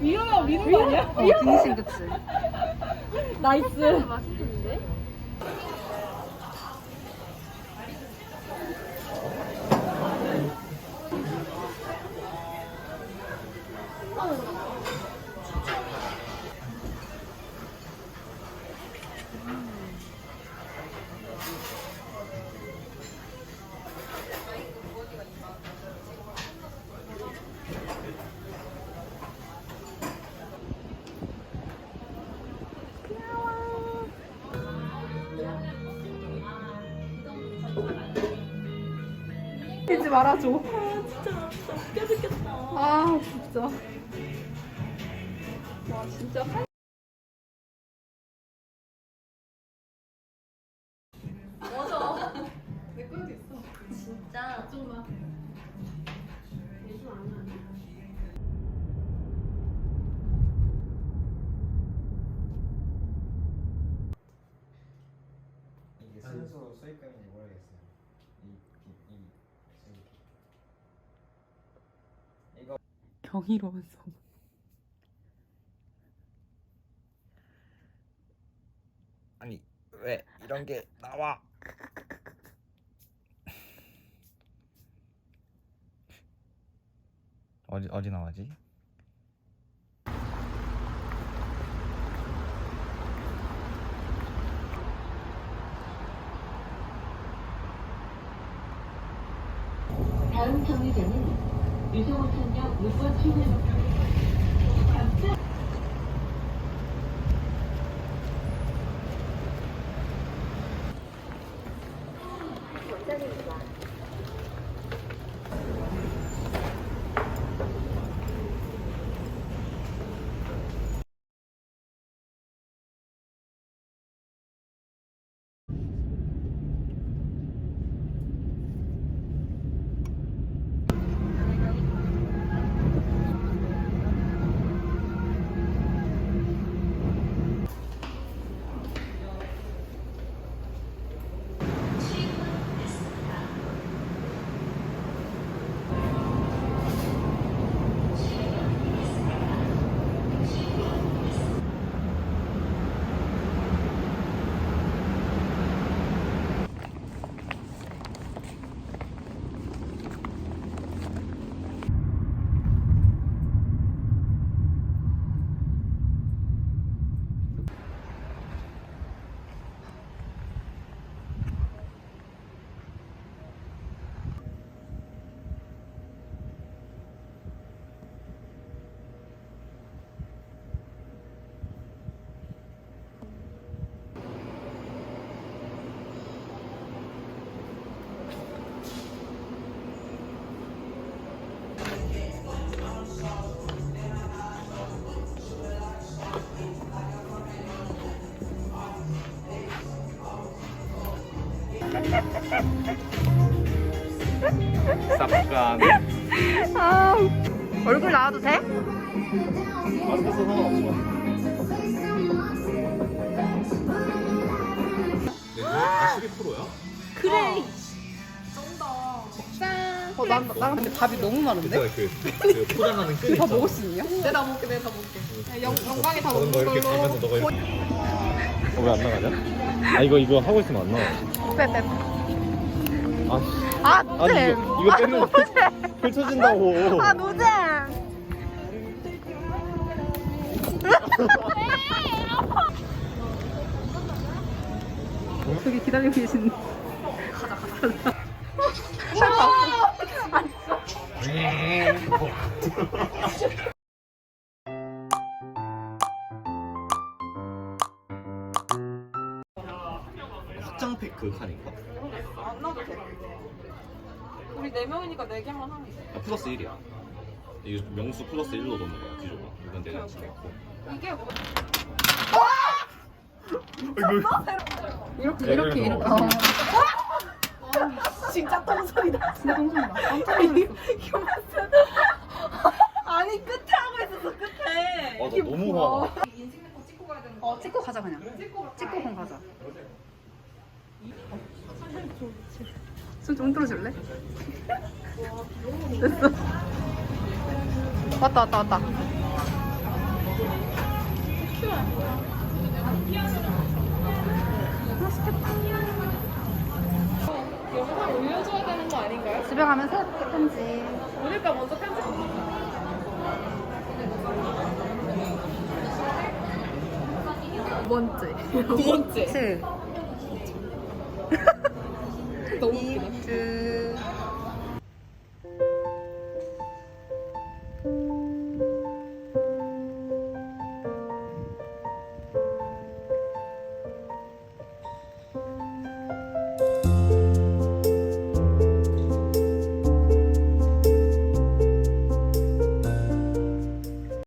밀어야 미는 거 아니야? 어, 비니싱 그치. 나이스. 잊지 말아줘. 아, 진짜. 웃겨 죽겠다. 아, 진짜. 와, 진짜. 진짜. 이게 순수 수익금인지 모르겠어요. 이, 비, 이 수익. 이거 경이로운 성. 아니 왜 이런 게 나와? 어디 어디 나와지? 다음 정류장은 유성호천역 6번 출구입니다. 쌉간. 아, 얼굴 나와도 돼? 마스크 써 상관없어. 다 12%야? 그래. 어, 난, 난 근데 밥이 너무 많은데? 그, 그 포장하는 끈 다 있잖아. 먹을 수 있냐? 내가 먹게, 내가 먹게. 영, 영광이 다 먹는 걸로. 가면서 너가 이렇게. 어, 왜안 나가냐? 아, 이거, 이거 하고 있으면 안 나와. 빼, 빼. 아, 씨. 아, 아니, 노잼. 이거, 이거 빼면 펼쳐진다고. 아, 노잼. 저기 기다리고 계신. 가자, 가자. 그 칸인가? 안 나도 돼. 우리 네 명이니까 네 개만 하면 돼. 아, 플러스 1이야. 이거 명수 플러스 1로 넣는 거야, 뒤져봐. 이건 내가 지났고. 이게 뭐? 이렇게, 이렇게, 이렇게. 어. 진짜 똥소리다. 진짜. 깜짝 놀랐어. 아니, 끝에 하고 있었어, 끝에. 아, 나 너무 화. 어, 찍고 가자, 그냥. 찍고 그럼 가자. 손좀 흔들어줄래? 됐어. 왔다 왔다 왔다. 영상 올려줘야 되는 거 아닌가요? 집에 가면 새 편지. 오늘까 먼저 편집. 두 번째. 두 번째. 츠. 너무 웃기다.